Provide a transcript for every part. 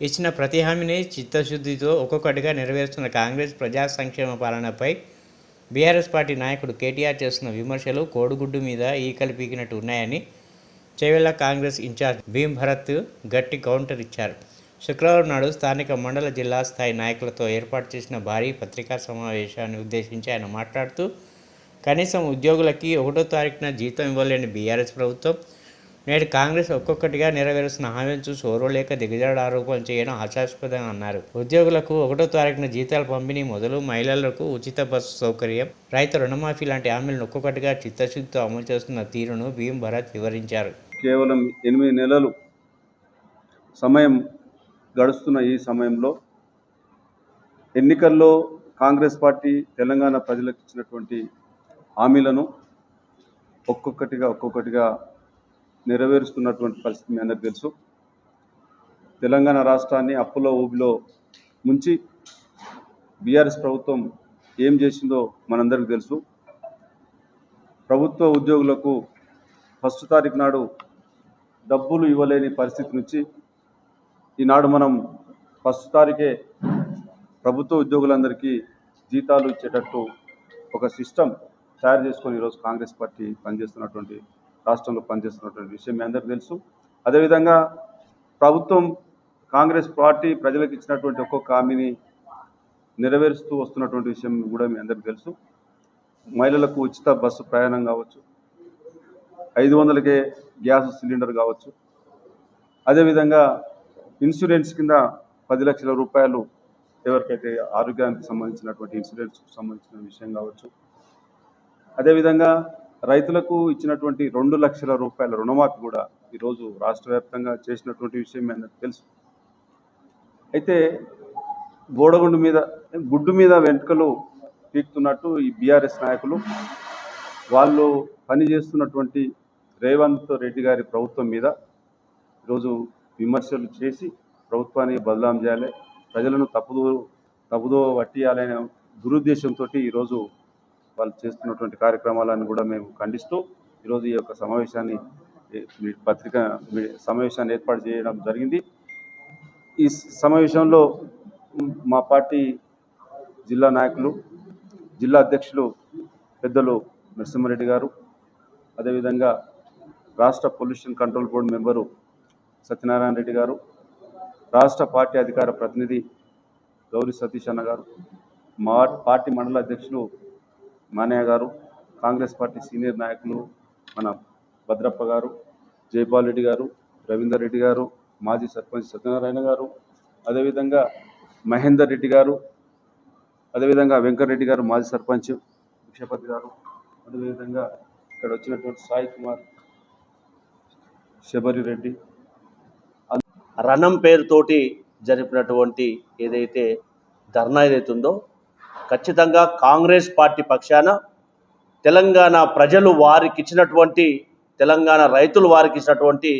ఇచ్చిన ప్రతి హామీని చిత్తశుద్ధితో ఒక్కొక్కటిగా నెరవేరుస్తున్న కాంగ్రెస్ ప్రజా సంక్షేమ పాలనపై బీఆర్ఎస్ పార్టీ నాయకుడు కేటీఆర్ చేస్తున్న విమర్శలు కోడిగుడ్డు మీద ఈకలు పీకినట్టు ఉన్నాయని చేవెళ్ళ కాంగ్రెస్ ఇన్ఛార్జ్ భీమ్ భరత్ గట్టి కౌంటర్ ఇచ్చారు. శుక్రవారం నాడు స్థానిక మండల జిల్లా స్థాయి నాయకులతో ఏర్పాటు చేసిన భారీ పత్రికా సమావేశాన్ని ఉద్దేశించి ఆయన మాట్లాడుతూ కనీసం ఉద్యోగులకి ఒకటో తారీఖున జీతం ఇవ్వలేని బీఆర్ఎస్ ప్రభుత్వం నేడు కాంగ్రెస్ ఒక్కొక్కటిగా నెరవేరుస్తున్న హామీలు చూసి ఓర్వలేక దిగజాడు ఆరోపణలు చేయడం హాస్యాస్పదంగా అన్నారు. ఉద్యోగులకు ఒకటో తారీఖున జీతాల పంపిణీ మొదలు మహిళలకు ఉచిత బస్సు సౌకర్యం రైతు రుణమాఫీ లాంటి హామీలను ఒక్కొక్కటిగా చిత్తశుద్ధితో అమలు చేస్తున్న తీరును భీమ్ భరత్ వివరించారు. కేవలం ఎనిమిది నెలలు సమయం గడుస్తున్న ఈ సమయంలో ఎన్నికల్లో కాంగ్రెస్ పార్టీ తెలంగాణ ప్రజలకు ఇచ్చినటువంటి హామీలను ఒక్కొక్కటిగా ఒక్కొక్కటిగా నెరవేరుస్తున్నటువంటి పరిస్థితి మీ అందరికీ తెలుసు. తెలంగాణ రాష్ట్రాన్ని అప్పులో ఊబిలో ముంచి బీఆర్ఎస్ ప్రభుత్వం ఏం చేసిందో మనందరికీ తెలుసు. ప్రభుత్వ ఉద్యోగులకు ఫస్ట్ తారీఖు నాడు డబ్బులు ఇవ్వలేని పరిస్థితి నుంచి ఈనాడు మనం ఫస్ట్ తారీఖే ప్రభుత్వ ఉద్యోగులందరికీ జీతాలు ఇచ్చేటట్టు ఒక సిస్టమ్ తయారు చేసుకొని ఈరోజు కాంగ్రెస్ పార్టీ పనిచేస్తున్నటువంటి రాష్ట్రంలో పనిచేస్తున్నటువంటి విషయం మీ అందరికీ తెలుసు. అదేవిధంగా ప్రభుత్వం కాంగ్రెస్ పార్టీ ప్రజలకు ఇచ్చినటువంటి ఒక్కొక్క హామీని నెరవేరుస్తూ వస్తున్నటువంటి విషయం కూడా మీ అందరికీ తెలుసు. మహిళలకు ఉచిత బస్సు ప్రయాణం కావచ్చు. ఐదు వందలకే గ్యాస్ సిలిండర్ కావచ్చు. అదేవిధంగా ఇన్సూరెన్స్ కింద పది లక్షల రూపాయలు ఎవరికైతే ఆరోగ్యానికి సంబంధించినటువంటి ఇన్సూరెన్స్కు సంబంధించిన విషయం కావచ్చు. అదేవిధంగా రైతులకు ఇచ్చినటువంటి రెండు లక్షల రూపాయల రుణమాఫీ కూడా ఈరోజు రాష్ట్ర వ్యాప్తంగా చేసినటువంటి విషయం మీ తెలుసు. అయితే గోడగుండు మీద గుడ్డు మీద వెంట్రుకలు పీక్తున్నట్టు ఈ బీఆర్ఎస్ నాయకులు వాళ్ళు పనిచేస్తున్నటువంటి రేవంత్ రెడ్డి గారి ప్రభుత్వం మీద ఈరోజు విమర్శలు చేసి ప్రభుత్వాన్ని బదలాం చేయాలి ప్రజలను తప్పుదో తప్పుదో పట్టియాలనే దురుద్దేశంతో ఈరోజు వాళ్ళు చేస్తున్నటువంటి కార్యక్రమాలను కూడా మేము ఖండిస్తూ ఈరోజు ఈ యొక్క సమావేశాన్ని మీ పత్రిక మీ సమావేశాన్ని ఏర్పాటు చేయడం జరిగింది. ఈ సమావేశంలో మా పార్టీ జిల్లా నాయకులు జిల్లా అధ్యక్షులు పెద్దలు నరసింహారెడ్డి గారు అదేవిధంగా రాష్ట్ర pollution control board member Satyanarayana Reddy garu రాష్ట్ర పార్టీ అధికార ప్రతినిధి గౌరీ సతీష్ అన్న గారు మా పార్టీ మండల అధ్యక్షులు మానయ్య గారు కాంగ్రెస్ పార్టీ సీనియర్ నాయకులు మన భద్రప్ప గారు జైపాల్ రెడ్డి గారు రవీందర్ రెడ్డి గారు మాజీ సర్పంచ్ సత్యనారాయణ గారు అదేవిధంగా మహేందర్ రెడ్డి గారు అదేవిధంగా వెంకటరెడ్డి గారు మాజీ సర్పంచ్ భిక్షపతి గారు అదేవిధంగా ఇక్కడ వచ్చినటువంటి సాయి కుమార్ శబరి రెడ్డి. రణం పేరుతోటి జరిపినటువంటి ఏదైతే ధర్నా ఏదైతుందో ఖచ్చితంగా కాంగ్రెస్ పార్టీ పక్షాన తెలంగాణ ప్రజలు వారికి ఇచ్చినటువంటి తెలంగాణ రైతులు వారికి ఇచ్చినటువంటి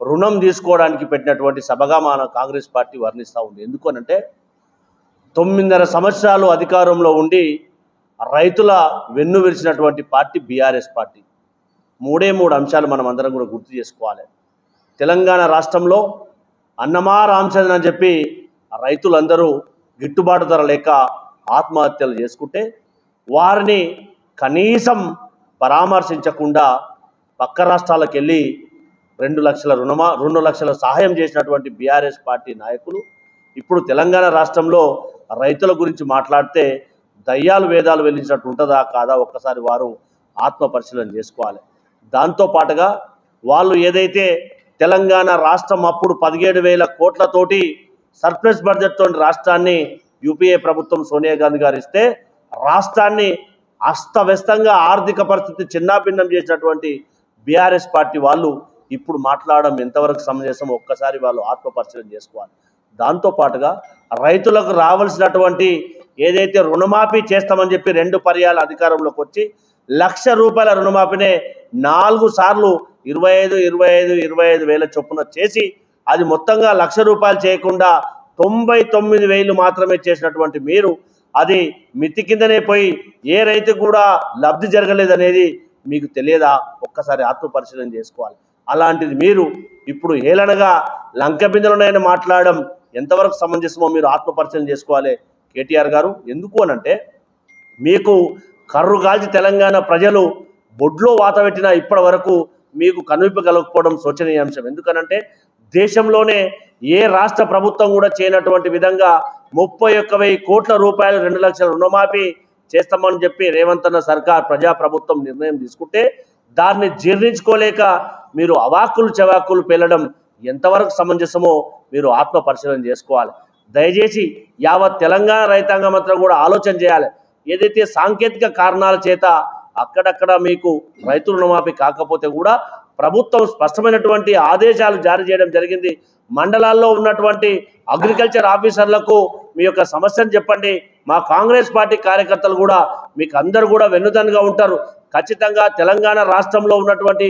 రుణం తీసుకోవడానికి పెట్టినటువంటి సభగా మన కాంగ్రెస్ పార్టీ వర్ణిస్తూ ఉంది. ఎందుకు అనంటే తొమ్మిదిన్నర సంవత్సరాలు అధికారంలో ఉండి రైతుల వెన్ను విరిచినటువంటి పార్టీ బీఆర్ఎస్ పార్టీ. మూడే మూడు అంశాలు మనం అందరం కూడా గుర్తు చేసుకోవాలి. తెలంగాణ రాష్ట్రంలో అన్నమా రామచంద్ర అని చెప్పి రైతులందరూ గిట్టుబాటు ధర లేక ఆత్మహత్యలు చేసుకుంటే వారిని కనీసం పరామర్శించకుండా పక్క రాష్ట్రాలకు వెళ్ళి రెండు లక్షల రుణమా రెండు లక్షల సహాయం చేసినటువంటి బీఆర్ఎస్ పార్టీ నాయకులు ఇప్పుడు తెలంగాణ రాష్ట్రంలో రైతుల గురించి మాట్లాడితే దయ్యాలు వేదాలు వెలించినట్టు ఉంటుందా కాదా ఒక్కసారి వారు ఆత్మ పరిశీలన చేసుకోవాలి. దాంతో పాటుగా వాళ్ళు ఏదైతే తెలంగాణ రాష్ట్రం అప్పుడు పదిహేడు వేల కోట్లతోటి సర్ప్లస్ బడ్జెట్తో రాష్ట్రాన్ని యూపీఏ ప్రభుత్వం సోనియా గాంధీ గారు ఇస్తే రాష్ట్రాన్ని అస్తవ్యస్తంగా ఆర్థిక పరిస్థితి చిన్నాభిన్నం చేసినటువంటి బీఆర్ఎస్ పార్టీ వాళ్ళు ఇప్పుడు మాట్లాడడం ఎంతవరకు సమంజసం ఒక్కసారి వాళ్ళు ఆత్మపరిచయం చేసుకోవాలి. దాంతో పాటుగా రైతులకు రావాల్సినటువంటి ఏదైతే రుణమాఫీ చేస్తామని చెప్పి రెండు పర్యాలు అధికారంలోకి వచ్చి లక్ష రూపాయల రుణమాఫీనే నాలుగు సార్లు ఇరవై ఐదు ఇరవై ఐదు ఇరవై ఐదు వేల చొప్పున చేసి అది మొత్తంగా లక్ష రూపాయలు చేయకుండా తొంభై తొమ్మిది వేలు మాత్రమే చేసినటువంటి మీరు అది మితి కిందనే పోయి ఏ రైతు కూడా లబ్ధి జరగలేదనేది మీకు తెలియదా? ఒక్కసారి ఆత్మపరిశీలన చేసుకోవాలి. అలాంటిది మీరు ఇప్పుడు ఏలనగా లంక బిందెలున్నాయని మాట్లాడడం ఎంతవరకు సమంజసమో మీరు ఆత్మపరిచయం చేసుకోవాలి కేటీఆర్ గారు. ఎందుకు అనంటే మీకు కర్రు గాల్చి తెలంగాణ ప్రజలు బొడ్లో వాతపెట్టినా ఇప్పటి వరకు మీకు కనువిపగలకపోవడం శోచనీయాంశం. ఎందుకనంటే దేశంలోనే ఏ రాష్ట్ర ప్రభుత్వం కూడా చేయనటువంటి విధంగా ముప్పై ఒక్క వెయ్యి కోట్ల రూపాయలు రెండు లక్షల రుణమాఫీ చేస్తామని చెప్పి రేవంత్ అన్న సర్కార్ ప్రజా ప్రభుత్వం నిర్ణయం తీసుకుంటే దాన్ని జీర్ణించుకోలేక మీరు అవాక్కులు చవాకులు పెళ్ళడం ఎంతవరకు సమంజసమో మీరు ఆత్మ పరిశీలన చేసుకోవాలి. దయచేసి యావత్ తెలంగాణ రైతాంగం అంతా కూడా ఆలోచన చేయాలి. ఏదైతే సాంకేతిక కారణాల చేత అక్కడక్కడ మీకు రైతు రుణమాఫీ కాకపోతే కూడా ప్రభుత్వం స్పష్టమైనటువంటి ఆదేశాలు జారీ చేయడం జరిగింది. మండలాల్లో ఉన్నటువంటి అగ్రికల్చర్ ఆఫీసర్లకు మీ యొక్క సమస్యను చెప్పండి. మా కాంగ్రెస్ పార్టీ కార్యకర్తలు కూడా మీకు అందరు కూడా వెన్నుదన్నుగా ఉంటారు. ఖచ్చితంగా తెలంగాణ రాష్ట్రంలో ఉన్నటువంటి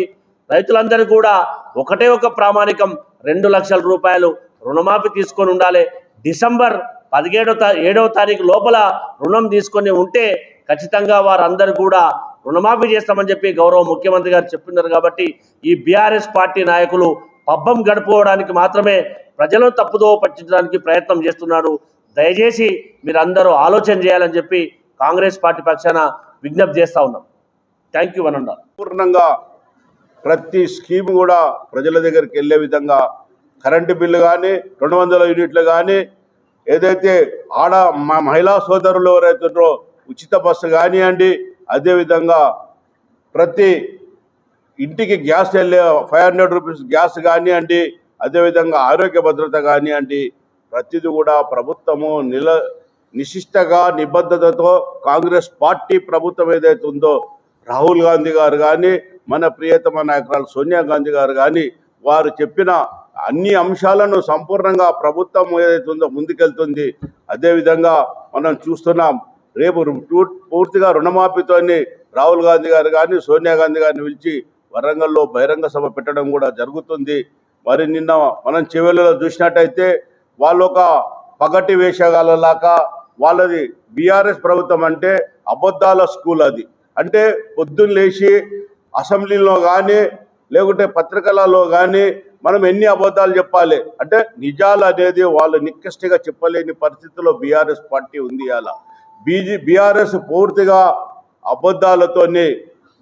రైతులందరూ కూడా ఒకటే ఒక ప్రామాణికం రెండు లక్షల రూపాయలు రుణమాఫీ తీసుకొని ఉండాలి. డిసెంబర్ పదిహేడో తా ఏడవ తారీఖు లోపల రుణం తీసుకొని ఉంటే ఖచ్చితంగా వారందరూ కూడా రుణమాఫీ చేస్తామని చెప్పి గౌరవ ముఖ్యమంత్రి గారు చెప్తున్నారు కాబట్టి ఈ బీఆర్ఎస్ పార్టీ నాయకులు పబ్బం గడుపుకోవడానికి మాత్రమే ప్రజలను తప్పుదో పట్టించడానికి ప్రయత్నం చేస్తున్నారు దయచేసి మీరందరూ ఆలోచన చేయాలని చెప్పి కాంగ్రెస్ పార్టీ పక్షాన విజ్ఞప్తి చేస్తా ఉన్నాం. థ్యాంక్ యూ అనండా పూర్ణంగా ప్రతి స్కీమ్ కూడా ప్రజల దగ్గరికి వెళ్ళే విధంగా కరెంటు బిల్లు కానీ రెండు వందల యూనిట్లు కానీ ఏదైతే ఆడ మా మహిళా సోదరులు ఎవరైతే ఉచిత బస్సు కానివ్వండి అదేవిధంగా ప్రతి ఇంటికి గ్యాస్ వెళ్ళే ఫైవ్ హండ్రెడ్ రూపీస్ గ్యాస్ కానివ్వండి అదేవిధంగా ఆరోగ్య భద్రత కానివ్వండి ప్రతిది కూడా ప్రభుత్వము నిల నిశిష్టగా నిబద్ధతతో కాంగ్రెస్ పార్టీ ప్రభుత్వం ఏదైతే ఉందో రాహుల్ గాంధీ గారు కానీ మన ప్రియతమ నాయకురాలు సోనియా గాంధీ గారు కానీ వారు చెప్పిన అన్ని అంశాలను సంపూర్ణంగా ప్రభుత్వం ఏదైతే ఉందో ముందుకెళ్తుంది. అదేవిధంగా మనం చూస్తున్నాం రేపు పూర్తిగా రుణమాఫీతోని రాహుల్ గాంధీ గారు కానీ సోనియా గాంధీ గారిని పిలిచి వరంగల్లో బహిరంగ సభ పెట్టడం కూడా జరుగుతుంది. మరి నిన్న మనం చివరిలో చూసినట్టయితే వాళ్ళు ఒక పగటి వేషగాలలాగా వాళ్ళది బీఆర్ఎస్ ప్రభుత్వం అంటే అబద్ధాల స్కూల్ అది. అంటే పొద్దున్న లేచి అసెంబ్లీలో కానీ లేకుంటే పత్రికలలో కానీ మనం ఎన్ని అబద్ధాలు చెప్పాలి? అంటే నిజాలు అనేది వాళ్ళు నిక్కష్టిగా చెప్పలేని పరిస్థితిలో బీఆర్ఎస్ పార్టీ ఉంది అలా బీజీ బీఆర్ఎస్ పూర్తిగా అబద్ధాలతోనే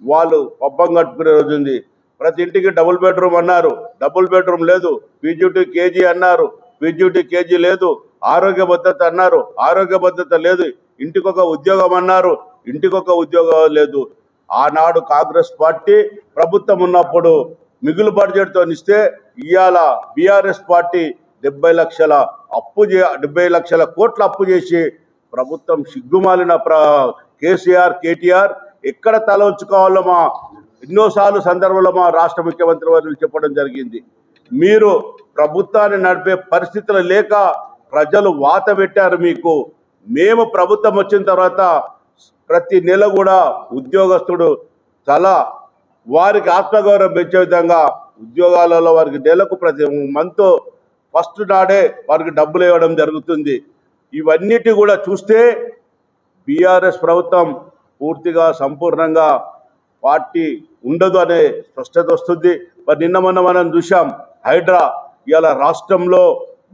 వాళ్ళు పబ్బం కట్టుకునే రోజు ఉంది. ప్రతి ఇంటికి డబుల్ బెడ్రూమ్ అన్నారు. డబుల్ బెడ్రూమ్ లేదు. పీజీటీ కేజీ అన్నారు. పీజీటీ కేజీ లేదు. ఆరోగ్య భద్రత అన్నారు. ఆరోగ్య భద్రత లేదు. ఇంటికొక ఉద్యోగం అన్నారు. ఇంటికొక ఉద్యోగం లేదు. ఆనాడు కాంగ్రెస్ పార్టీ ప్రభుత్వం ఉన్నప్పుడు మిగులు బడ్జెట్తో ఇస్తే ఇవాళ బీఆర్ఎస్ పార్టీ డెబ్బై లక్షల అప్పు చే డెబ్బై లక్షల కోట్ల అప్పు చేసి ప్రభుత్వం సిగ్గుమాలిన ప్ర కేసీఆర్ కేటీఆర్ ఎక్కడ తల ఉంచుకోవాలో మా ఎన్నోసార్లు సందర్భంలో మా రాష్ట్ర ముఖ్యమంత్రి వారు చెప్పడం జరిగింది. మీరు ప్రభుత్వాన్ని నడిపే పరిస్థితులు లేక ప్రజలు వాత పెట్టారు మీకు. మేము ప్రభుత్వం వచ్చిన తర్వాత ప్రతి నెల కూడా ఉద్యోగస్తుడు చాలా వారికి ఆత్మగౌరవం పెంచే విధంగా ఉద్యోగాలలో వారికి నెలకు ప్రతి మంత్ ఫస్ట్ నాడే వారికి డబ్బులు ఇవ్వడం జరుగుతుంది. ఇవన్నిటి కూడా చూస్తే బీఆర్ఎస్ ప్రభుత్వం పూర్తిగా సంపూర్ణంగా పార్టీ ఉండదు అనే స్పష్టత వస్తుంది. మరి నిన్న మొన్న మనం చూసాం హైడ్రా ఇవాళ రాష్ట్రంలో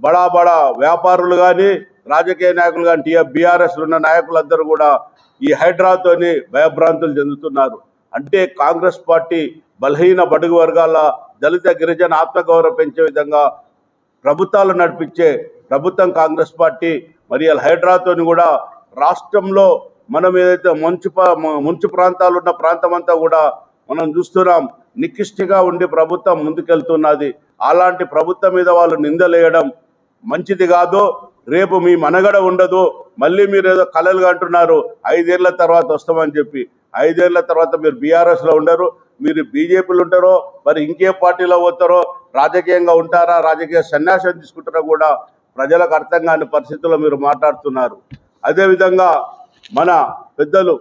బడా బడా వ్యాపారులు కానీ రాజకీయ నాయకులు కానీ టీఆర్ బీఆర్ఎస్ ఉన్న నాయకులందరూ కూడా ఈ హైడ్రాతోని భయభ్రాంతులు చెందుతున్నారు. అంటే కాంగ్రెస్ పార్టీ బలహీన బడుగు వర్గాల దళిత గిరిజన ఆత్మగౌరవ పెంచే విధంగా ప్రభుత్వాలు నడిపించే ప్రభుత్వం కాంగ్రెస్ పార్టీ మరి ఇలా హైడ్రాతోని కూడా రాష్ట్రంలో మనం ఏదైతే మంచు మంచు ప్రాంతాలు ఉన్న ప్రాంతం అంతా కూడా మనం చూస్తున్నాం. నికిష్టిగా ఉండి ప్రభుత్వం ముందుకెళ్తున్నది. అలాంటి ప్రభుత్వం మీద వాళ్ళు నిందలేయడం మంచిది కాదు. రేపు మీ మనగడ ఉండదు. మళ్ళీ మీరు ఏదో కలలుగా అంటున్నారు ఐదేళ్ళ తర్వాత వస్తామని చెప్పి. ఐదేళ్ళ తర్వాత మీరు బీఆర్ఎస్లో ఉండరు. మీరు బీజేపీలో ఉంటారో మరి ఇంకే పార్టీలో పోతారో రాజకీయంగా ఉంటారా రాజకీయ సన్యాసం తీసుకుంటారా కూడా ప్రజలకు అర్థం కాని పరిస్థితుల్లో మీరు మాట్లాడుతున్నారు. అదేవిధంగా మన పెద్దలు